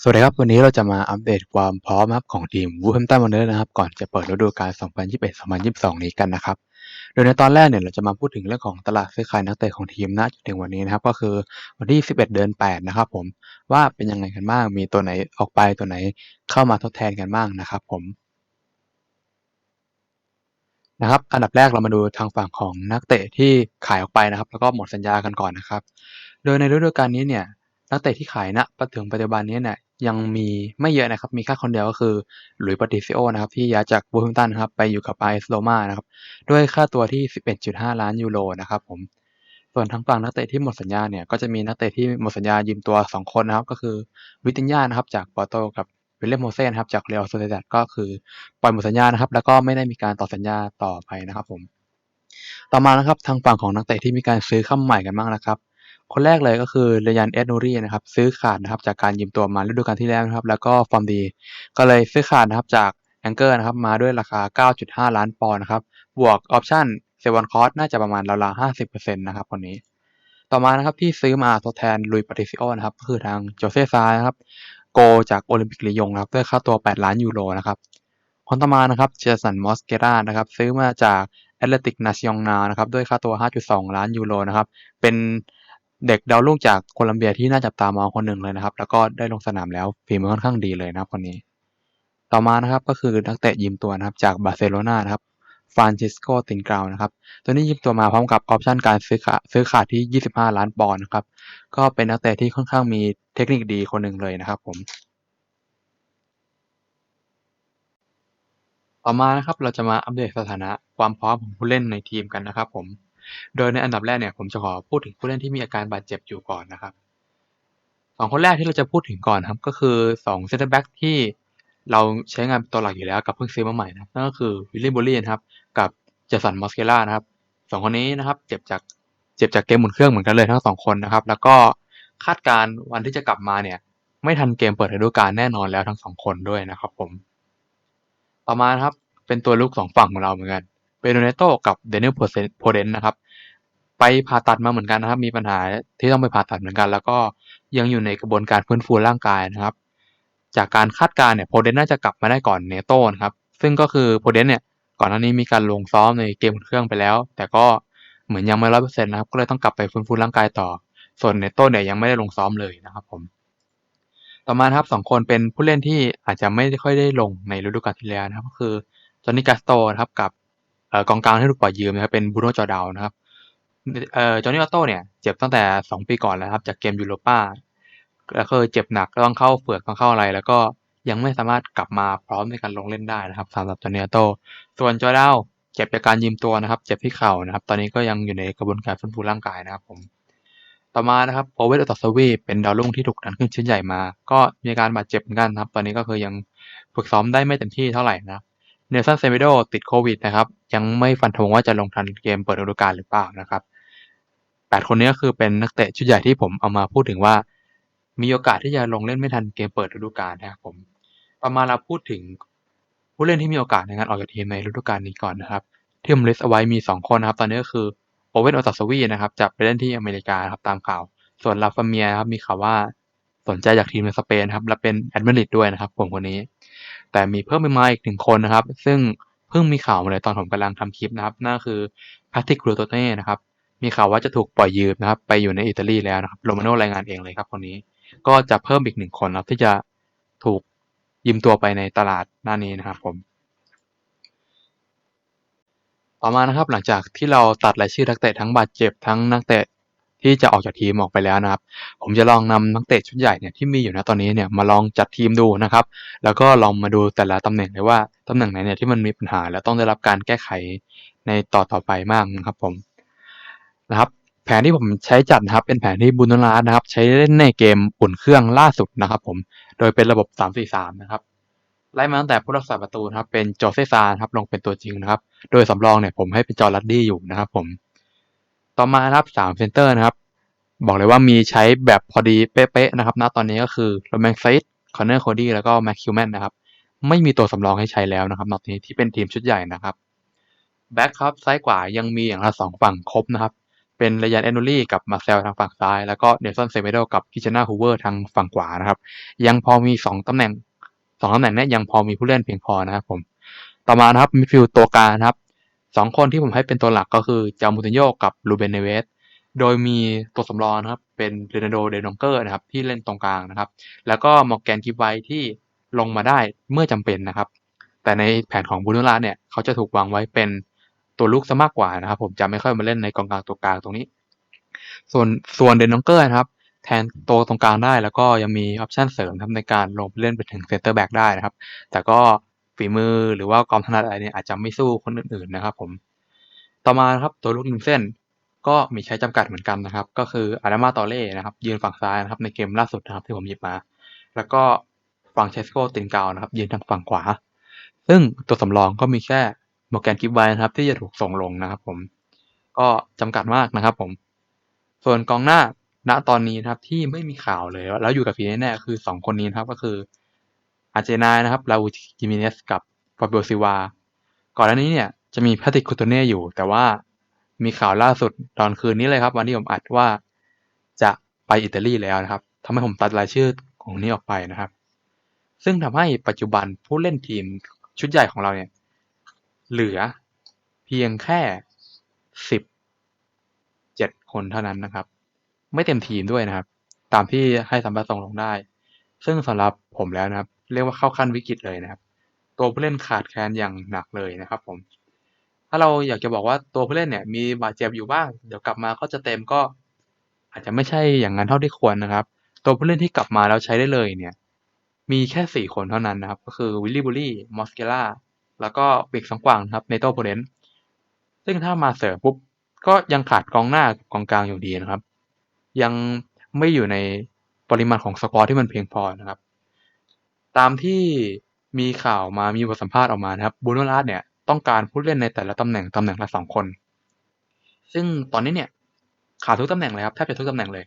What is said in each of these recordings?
สวัสดีครับ วันนี้เราจะมาอัปเดตความพร้อมครับของทีม Wolverhampton Wanderers นะครับ ก่อนจะเปิดฤดูกาล 2021-2022 นี้กันนะครับ โดยในตอนแรกเนี่ยเราจะมาพูดถึงเรื่องของตลาดซื้อขายนักเตะของทีมณจนถึงวันนี้นะครับ ก็คือวันที่ 11 เดือน 8 นะครับผมว่าเป็นยังไงกันบ้าง มีตัวไหนออกไปตัวไหนเข้ามาทดแทนกันบ้างนะครับผมนะครับอันดับแรกเรามาดูทางฝั่งของนักเตะที่ขายออกไปนะครับ แล้วก็หมดสัญญากันก่อนนะครับ โดยในฤดูกาลนี้เนี่ยนักเตะที่ขายณถึงปัจจุบันนี้เนี่ย ยังมีไม่เยอะนะครับ มีแค่คนเดียวก็คือหลุยส์ปาติซิโอนะครับ ที่ย้ายจากบูฟ e ์ตันครับไปอยู่กับไอซ์โรมานะครับ ด้วยค่าตัวที่ 11.5 ล้านยูโรนะครับผม ส่วนทางฝั่งนักเตะที่หมดสัญญาเนี่ย ก็จะมีนักเตะที่หมดสัญญายืมตัว 2 คนนะครับ ก็คือวิตินญานะครับ จากปอร์โตกับวิลเลมโมเซ่นครับจากเรอัลโซเซดัดก็คือปล่อยหมดสัญญานะครับ แล้วก็ไม่ได้มีการต่อสัญญาต่อไปนะครับผม ต่อมานะครับทางฝั่งของนักเตะที่มีการซื้อเข้าใหม่กันบ้างนะครับ คนแรกเลยก็คือเรยันเอ็ดนูรีนะครับซื้อขาดนะครับจากการยืมตัวมาฤดูกาลที่แล้วนะครับ แล้วก็ฟอร์มดี ก็เลยซื้อขาดนะครับจากแองเกอร์นะครับมาด้วยราคา 9.5 ล้านปอนด์นะครับบวกออปชั่นเซวอนคอสน่าจะประมาณราวๆ50%นะครับคนนี้ต่อมานะครับที่ซื้อมาทดแทนลุยปาติซิโอนะครับก็คือทางโจเซ่ซานะครับโกจากโอลิมปิกลียงนะครับด้วยค่าตัว 8 ล้านยูโรนะครับคนต่อมานะครับเจสันมอสเกรานะครับซื้อมาจากแอตเลติกนาซิองนานะครับด้วยค่าตัว 5.2 ล้านยูโรนะครับเป็น เด็กดาวรุ่งจากโคลัมเบียที่น่าจับตามองคนหนึ่งเลยนะครับ แล้วก็ได้ลงสนามแล้วฝีมือค่อนข้างดีเลยนะครับคนนี้ ต่อมานะครับก็คือนักเตะยืมตัวนะครับจากบาร์เซโลนานะครับฟรานซิสโกตินกราวนะครับ ตัวนี้ยืมตัวมาพร้อมกับออปชันการซื้อขาซื้อขาดที่ 25 ล้านปอนด์นะครับ ก็เป็นนักเตะที่ค่อนข้างมีเทคนิคดีคนหนึ่งเลยนะครับผม ต่อมานะครับเราจะมาอัปเดตสถานะความพร้อมของผู้เล่นในทีมกันนะครับผม โดยในอันดับแรกเนี่ยผมจะขอพูดถึงผู้เล่นที่มีอาการบาดเจ็บอยู่ก่อนนะครับสองคนแรกที่เราจะพูดถึงก่อนครับ ก็คือสองเซนเตอร์แบ็กที่เราใช้งานตัวหลักอยู่แล้วกับเพิ่งซื้อมาใหม่นะนั่นก็คือวิลลี่บูลลี่นะครับกับเจสันมอสเกล่านะครับสองคนนี้นะครับเจ็บจากเจ็บจากเกมหมุนเครื่องเหมือนกันเลยทั้งสองคนนะครับ แล้วก็คาดการวันที่จะกลับมาเนี่ย ไม่ทันเกมเปิดฤดูกาลแน่นอนแล้วทั้งสองคนด้วยนะครับผม ต่อมาครับเป็นตัวลูกสองฝั่งของเราเหมือนกัน โนเนโตกับเดนิลโพเดนนะครับ ไปผ่าตัดมาเหมือนกันนะครับ มีปัญหาที่ต้องไปผ่าตัดเหมือนกัน แล้วก็ยังอยู่ในกระบวนการฟื้นฟูร่างกายนะครับ จากการคาดการณ์เนี่ยโพเดนน่าจะกลับมาได้ก่อนเนโต้นะครับ ซึ่งก็คือโพเดนเนี่ยก่อนหน้านี้มีการลงซ้อมในเกมเครื่องไปแล้ว แต่ก็เหมือนยังไม่ร้อยเปอร์เซ็นต์นะครับ ก็เลยต้องกลับไปฟื้นฟูร่างกายต่อ ส่วนเนโต้เนี่ยยังไม่ได้ลงซ้อมเลยนะครับผมต่อมาครับสองคนเป็นผู้เล่นที่อาจจะไม่ค่อยได้ลงในฤดูกาลที่แล้วนะครับ ก็คือจอห์นนี่กาสโตนะครับกับ กองกลางที่ถูกปล่อยยืมนะครับเป็นบูโนจอดาวนะครับเอ่อจอห์นนี่ออโต้เนี่ยเจ็บตั้งแต่สองปีก่อนแล้วครับจากเกมยูโรป้าแล้วเคยเจ็บหนักต้องเข้าเฟือกต้องเข้าอะไร แล้วก็ยังไม่สามารถกลับมาพร้อมในการลงเล่นได้นะครับสำหรับจอห์นนี่ออโต้ส่วนจอดาวเจ็บจากการยืมตัวนะครับ เจ็บที่เข่านะครับ ตอนนี้ก็ยังอยู่ในกระบวนการฟื้นฟูร่างกายนะครับผมต่อมานะครับโอเวอร์ตสวีเป็นดาวรุ่งที่ถูกดันขึ้นชิ้นใหญ่มา ก็มีการบาดเจ็บเหมือนกันครับ ตอนนี้ก็คือยังฝึกซ้อมได้ไม่เต็มที่เท่าไหร่นะ เนลสันเซมิโดติดโควิดนะครับ ยังไม่ฟันธงว่าจะลงทันเกมเปิดฤดูกาลหรือเปล่านะครับแปดคนนี้ก็คือเป็นนักเตะชุดใหญ่ที่ผมเอามาพูดถึงว่า มีโอกาสที่จะลงเล่นไม่ทันเกมเปิดฤดูกาลนะครับผมต่อมาณเราพูดถึงผู้เล่นที่มีโอกาสในการออกจากทีมในฤดูกาลนี้ก่อนนะครับ ที่ผมลิสต์เอาไว้มี 2 คนนะครับ ตอนนี้ก็คือโอเวนออตัสวีนะครับจะไปเล่นที่อเมริกาครับตามข่าว ส่วนลาฟาเมียครับมีข่าวว่าสนใจจากทีมในสเปนครับและเป็นแอดมิลิดด้วยนะครับผมคนนี้ แต่มีเพิ่มมาอีกหนึ่งคนนะครับ ซึ่งเพิ่งมีข่าวมาเลยตอนผมกำลังทำคลิปนะครับนั่นคือพาติกรูโตเต้นะครับมีข่าวว่าจะถูกปล่อยยืมนะครับ ไปอยู่ในอิตาลีแล้วนะครับโรมาโนรายงานเองเลยครับคนนี้ ก็จะเพิ่มอีกหนึ่งคนครับที่จะถูกยืมตัวไปในตลาดหน้านี้นะครับผม ต่อมานะครับหลังจากที่เราตัดรายชื่อนักเตะทั้งบาดเจ็บทั้งนักเตะ ที่จะออกจากทีมออกไปแล้วนะครับ ผมจะลองนำนักเตะชุดใหญ่เนี่ยที่มีอยู่ณตอนนี้เนี่ยมาลองจัดทีมดูนะครับ แล้วก็ลองมาดูแต่ละตำแหน่งเลยว่าตำแหน่งไหนเนี่ยที่มันมีปัญหา แล้วต้องได้รับการแก้ไขในต่อต่อไปมากนะครับผมนะครับแผนที่ผมใช้จัดนะครับเป็นแผนที่บุนลาสนะครับ ใช้เล่นในเกมอุ่นเครื่องล่าสุดนะครับ ผมโดยเป็นระบบ 3-4-3 นะครับไล่มาตั้งแต่ผู้รักษาประตูนะครับเป็นจอเซซานครับลงเป็นตัวจริงนะครับ โดยสำรองเนี่ยผมให้เป็นจอรัดดี้อยู่นะครับผม ต่อมาครับสามเซนเตอร์นะครับ บอกเลยว่ามีใช้แบบพอดีเป๊ะๆนะครับณตอนนี้ก็คือโรแมนไซต์คอนเนอร์โคดี้แล้วก็แม็กคิวแมนนะครับ ไม่มีตัวสำรองให้ใช้แล้วนะครับตอนนี้ที่เป็นทีมชุดใหญ่นะครับแบ็คครับซ้ายขวายังมีอย่างละสองฝั่งครบนะครับ เป็นเรยันแอนโนลีกับมาเซลทางฝั่งซ้าย แล้วก็เนลสันเซเมโดกับคิชนาฮูเวอร์ทางฝั่งขวานะครับ ยังพอมีสองตำแหน่งสองตำแหน่งนี้ยยังพอมีผู้เล่นเพียงพอนะครับผม ต่อมานะครับมิดฟิลด์ตัวกลางนะครับ สองคนที่ผมให้เป็นตัวหลักก็คือเจามูตินโยกับลูเบนเนเวส โดยมีตัวสำรองนะครับ เป็นเรนโดเดนองเกอร์นะครับ ที่เล่นตรงกลางนะครับ แล้วก็มอร์แกนกิฟไวที่ลงมาได้เมื่อจำเป็นนะครับ แต่ในแผนของบูโนลาเนี่ยเขาจะถูกวางไว้เป็นตัวลุกซะมากกว่านะครับ ผมจะไม่ค่อยมาเล่นในกองกลางตัวกลางตรงนี้ ส่วนส่วนเดนนองเกอร์นะครับ แทนตัวตรงกลางได้แล้วก็ยังมีออปชันเสริมทำในการลงเล่นไปถึงเซนเตอร์แบ็กได้นะครับ แต่ก็ ฝีมือหรือว่าความถนัดอะไรเนี่ยอาจจะไม่สู้คนอื่นๆนะครับ ผม ต่อมาครับตัวลูกริมเส้น ก็มีใช้จำกัดเหมือนกันนะครับ ก็คืออารามาตอเล่นะครับ ยืนฝั่งซ้ายนะครับในเกมล่าสุดนะครับที่ผมหยิบมา แล้วก็ฟังเชสโกตินเกานะครับ ยืนทางฝั่งขวา ซึ่งตัวสำรองก็มีแค่โมแกนกิฟไวนะครับ ที่จะถูกส่งลงนะครับ ผม ก็จำกัดมากนะครับ ผม ส่วนกองหน้าณตอนนี้นะครับที่ไม่มีข่าวเลยแล้วอยู่กับทีแน่ๆคือสองคนนี้นะครับก็คือ อาเจนายนะครับลาอูจิมิเนสกับฟาเบโอซิวา ก่อนหน้านี้เนี่ยจะมีแพทริกคูโตเน่อยู่ แต่ว่ามีข่าวล่าสุดตอนคืนนี้เลยครับ วันที่ผมอัดว่าจะไปอิตาลีแล้วนะครับทำให้ผมตัดรายชื่อของนี้ออกไปนะครับ ซึ่งทำให้ปัจจุบันผู้เล่นทีมชุดใหญ่ของเราเนี่ย เหลือเพียงแค่สิบเจ็ดคนเท่านั้นนะครับ ไม่เต็มทีมด้วยนะครับ ตามที่ให้สัมภาษณ์ส่งลงได้ ซึ่งสำหรับผมแล้วนะครับ เรียกว่าเข้าขั้นวิกฤตเลยนะครับ ตัวผู้เล่นขาดแคลนอย่างหนักเลยนะครับผม ถ้าเราอยากจะบอกว่าตัวผู้เล่นเนี่ย มีบาดเจ็บอยู่บ้าง เดี๋ยวกลับมาก็จะเต็มก็ อาจจะไม่ใช่อย่างนั้นเท่าที่ควรนะครับ ตัวผู้เล่นที่กลับมาแล้วใช้ได้เลยเนี่ย มีแค่สี่คนเท่านั้นนะครับ ก็คือวิลลี่บูลี่มอสเกล่าแล้วก็ปีกสังกวางครับเนโต้โพเดนซึ่งถ้ามาเสริมปุ๊บก็ยังขาดกองหน้ากองกลางอยู่ดีนะครับ ยังไม่อยู่ในปริมาณของสกอร์ที่มันเพียงพอนะครับ ตามที่มีข่าวมามีบทสัมภาษณ์ออกมานะครับบูโนลาสเนี่ยต้องการผู้เล่นในแต่ละตำแหน่งตำแหน่งละสองคน ซึ่งตอนนี้เนี่ยขาดทุกตำแหน่งเลยครับแทบจะทุกตำแหน่งเลย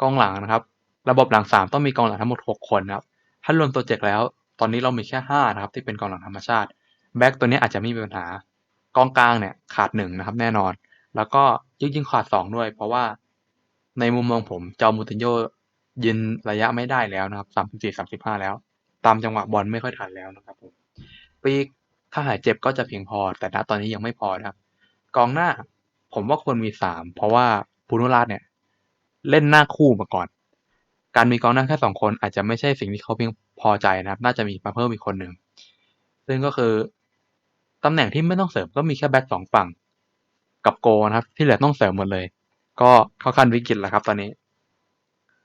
กองหลังนะครับ ระบบหลังสามต้องมีกองหลังทั้งหมดหกคนครับถ้ารวมตัวเจ็กแล้ว ตอนนี้เรามีแค่ห้านะครับที่เป็นกองหลังธรรมชาติแบ็กตัวนี้อาจจะไม่มีปัญหากองกลางเนี่ยขาดหนึ่งนะครับแน่นอน แล้วก็ยิ่งยิ่งขาดสองด้วย เพราะว่าในมุมมองผมเจ้ามูตินโยยืนระยะไม่ได้แล้วนะครับสามสิบสี่สามสิบห้าแล้ว ตามจังหวะบอลไม่ค่อยทันแล้วนะครับผมปีกถ้าหายเจ็บก็จะเพียงพอ แต่ณตอนนี้ยังไม่พอนะครับ กองหน้าผมว่าควรมีสามเพราะว่าปูนุราชเนี่ย เล่นหน้าคู่มาก่อน การมีกองหน้าแค่สองคนอาจจะไม่ใช่สิ่งที่เขาเพียงพอใจนะครับ น่าจะมีมาเพิ่มอีกคนหนึ่งซึ่งก็คือตำแหน่งที่ไม่ต้องเสริมก็มีแค่แบ็คสองฝั่ง กับโกนะครับ ที่เหลือต้องเสริมหมดเลย ก็เข้าขั้นวิกฤตแล้วครับ ตอนนี้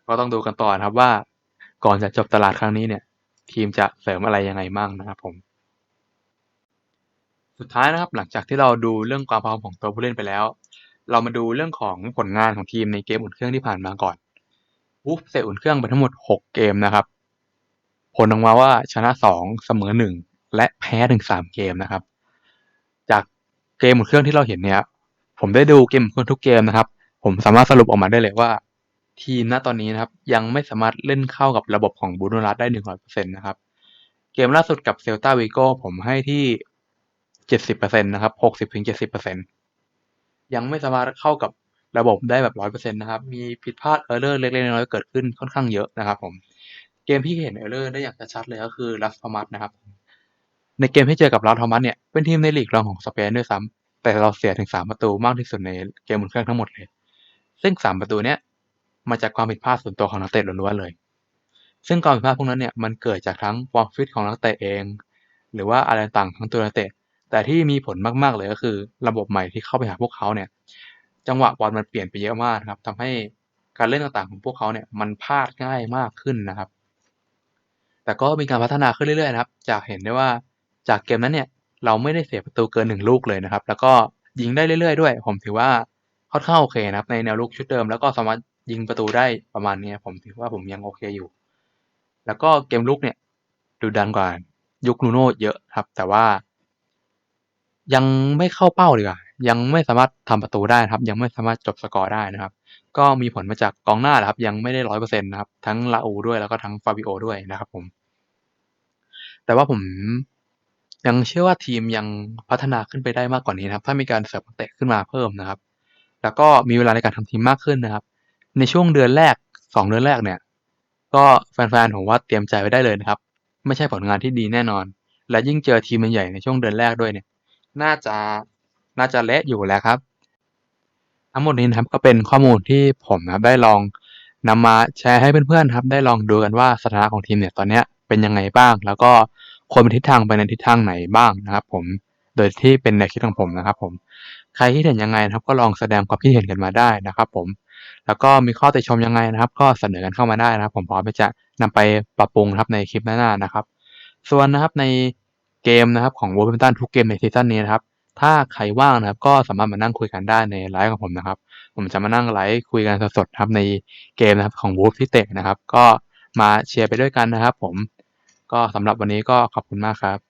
ก็ต้องดูกันต่อนะครับว่าก่อนจะจบตลาดครั้งนี้เนี่ย ทีมจะเสริมอะไรยังไงมั่งนะครับผม สุดท้ายนะครับหลังจากที่เราดูเรื่องความพร้อมของตัวผู้เล่นไปแล้ว เรามาดูเรื่องของผลงานของทีมในเกมอุ่นเครื่องที่ผ่านมาก่อนวูฟเซอุ่นเครื่องไปทั้งหมดหกเกมนะครับ ผลออกมาว่าชนะสองเสมอหนึ่งและแพ้ถึงสามเกมนะครับ จากเกมอุ่นเครื่องที่เราเห็นเนี่ยผมได้ดูเกมอุ่นเครื่องทุกเกมนะครับ ผมสามารถสรุปออกมาได้เลยว่า ทีมณตอนนี้นะครับ ยังไม่สามารถเล่นเข้ากับระบบของบูโนรัสได้หนึ่งร้อยเปอร์เซ็นต์นะครับ เกมล่าสุดกับเซลตาวิโก้ผมให้ที่เจ็ดสิบเปอร์เซ็นต์นะครับหกสิบถึงเจ็ดสิบเปอร์เซ็นต์ยังไม่สามารถเข้ากับระบบได้แบบร้อยเปอร์เซ็นต์นะครับ มีผิดพลาดเออร์เลอร์เล็กๆน้อยๆเกิดขึ้นค่อนข้างเยอะนะครับ ผม เกมที่เห็นเออร์เลอร์ได้อย่างชัดเลยก็คือลัสพมัสนะครับ ในเกมที่เจอกับลาทอมัสเนี่ย เป็นทีมในลีกรองของสเปนด้วยซ้ำแต่เราเสียถึงสามประตูมากที่สุดในเกมบนเครื่องทั้งหมดเลย ซึ่งสามประตูเนี้ย มาจากความผิดพลาดส่วนตัวของนักเตะล้วนๆเลย ซึ่งความผิดพลาดพวกนั้นเนี่ยมันเกิดจากทั้งความฟิตของนักเตะเอง หรือว่าอะไรต่างทั้งตัวนักเตะ แต่ที่มีผลมากๆเลยก็คือ ระบบใหม่ที่เข้าไปหาพวกเขาเนี่ย จังหวะบอลมันเปลี่ยนไปเยอะมากครับทำให้การเล่นต่างๆของพวกเขาเนี่ยมันพลาดง่ายมากขึ้นนะครับ แต่ก็มีการพัฒนาขึ้นเรื่อยๆนะครับ จากเห็นได้ว่าจากเกมนั้นเนี่ยเราไม่ได้เสียประตูเกินหนึ่งลูกเลยนะครับ แล้วก็ยิงได้เรื่อยๆด้วย ผมถือว่าค่อนข้างโอเคนะครับในแนวลุกชุดเดิมแล้วก็สามารถ ยิงประตูได้ประมาณนี้ผมถือว่าผมยังโอเคอยู่ แล้วก็เกมลุกเนี่ยดูดันกว่ายุคนูโน่เยอะครับ แต่ว่า ยังไม่เข้าเป้าเลยอะยังไม่สามารถทำประตูได้ครับ ยังไม่สามารถจบสกอร์ได้นะครับ ก็มีผลมาจากกองหน้าครับ ยังไม่ได้ร้อยเปอร์เซ็นต์นะครับ ทั้งลาอูด้วยแล้วก็ทั้งฟาบิโอด้วยนะครับผม แต่ว่าผมยังเชื่อว่าทีมยังพัฒนาขึ้นไปได้มากกว่านี้นะครับ ถ้ามีการเสริมเตะขึ้นมาเพิ่มนะครับ แล้วก็มีเวลาในการทำทีมมากขึ้นนะครับ ในช่วงเดือนแรกสองเดือนแรกเนี่ย ก็แฟนๆผมว่าเตรียมใจไว้ได้เลยนะครับ ไม่ใช่ผลงานที่ดีแน่นอน และยิ่งเจอทีมใหญ่ในช่วงเดือนแรกด้วยเนี่ย น่าจะน่าจะเละอยู่แล้วครับ ทั้งหมดนี้นะครับก็เป็นข้อมูลที่ผมนะครับได้ลองนำมาแชร์ให้เพื่อนๆครับ ได้ลองดูกันว่าสถานะของทีมเนี่ยตอนนี้เป็นยังไงบ้าง แล้วก็ควรเป็นทิศทางไปในทิศทางไหนบ้างนะครับ ผม โดยที่เป็นแนวคิดของผมนะครับ ผม ใครคิดเห็นยังไงนะครับ ก็ลองแสดงความคิดเห็นกันมาได้นะครับ ผม แล้วก็มีข้อติชมยังไงนะครับ ก็เสนอกันเข้ามาได้นะครับ ผมพร้อมที่จะนำไปปรับปรุงครับในคลิปหน้าๆนะครับ ส่วนนะครับในเกมนะครับของ w o l v e r h a m p t o n ทุกเกมในซีซั่นนี้นะครับ ถ้าใครว่างนะครับ ก็สามารถมานั่งคุยกันได้ในไลฟ์ของผมนะครับ ผมจะมานั่งไลฟ์คุยกันสดๆครับในเกมนะครับของ Wolf ที่เตะนะครับ ก็มาเชียร์ไปด้วยกันนะครับ ผม ก็สำหรับวันนี้ก็ขอบคุณมากครับ